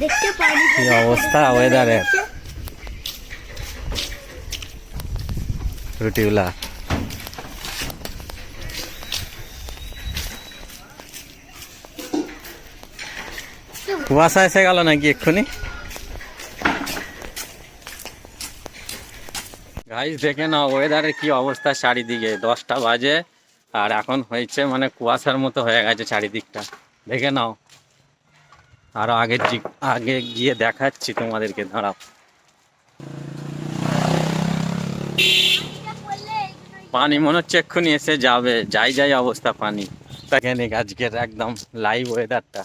দেখতে কি অবস্থা ওয়েদারের কুয়াশা এসে গেল নাকি এক্ষুনি? গাইস দেখে নাও ওয়েদারের কি অবস্থা চারিদিকে। দশটা বাজে আর এখন হয়েছে মানে কুয়াশার মতো হয়ে গেছে চারিদিকটা। দেখে নাও। আরও আগে আগে গিয়ে দেখাচ্ছি তোমাদেরকে, দাঁড়াও। পানি, মনে হচ্ছে এক্ষুনি এসে যাবে, যাই যাই অবস্থা পানি। দেখেনি আজকের একদম লাইভ ওয়েদারটা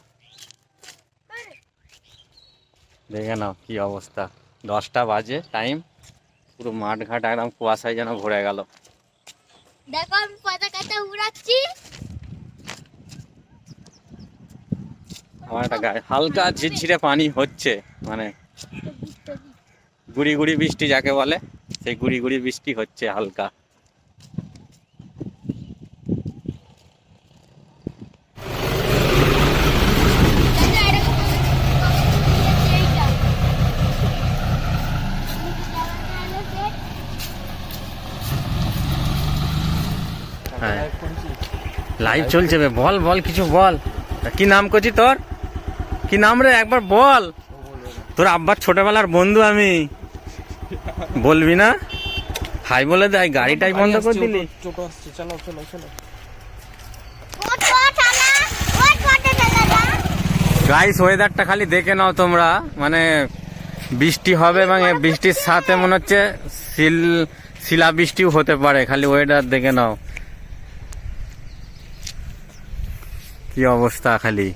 দেখে নাও কি অবস্থা। দশটা বাজে টাইম পুরো মাঠ ঘাট একদম কুয়াশায় যেন ভরে গেল। দেখো আমি পতাকাটা উড়াচ্ছি। আমার একটা গায়ে হালকা ঝিরঝিরে পানি হচ্ছে মানে গুড়ি গুড়ি বৃষ্টি যাকে বলে, সেই গুড়ি গুড়ি বৃষ্টি হচ্ছে হালকা। এইটা। হ্যাঁ। লাইভ চলছে বল বল, কিছু বল। কি নাম করছি তোর? কি নাম রে? একবার বল। তোর আব্বার ছোটবেলার বন্ধু আমি। বলবি না? হাই বলে দেয় গাড়িটাই বন্ধ করে দিলি। চলো চলো চলো। গাইস ওয়েদারটা খালি দেখে নাও তোমরা। মানে বৃষ্টি হবে এবং বৃষ্টির সাথে মনে হচ্ছে শিল শিলা বৃষ্টিও হতে পারে। খালি ওয়েদার দেখে নাও। কি অবস্থা খালি?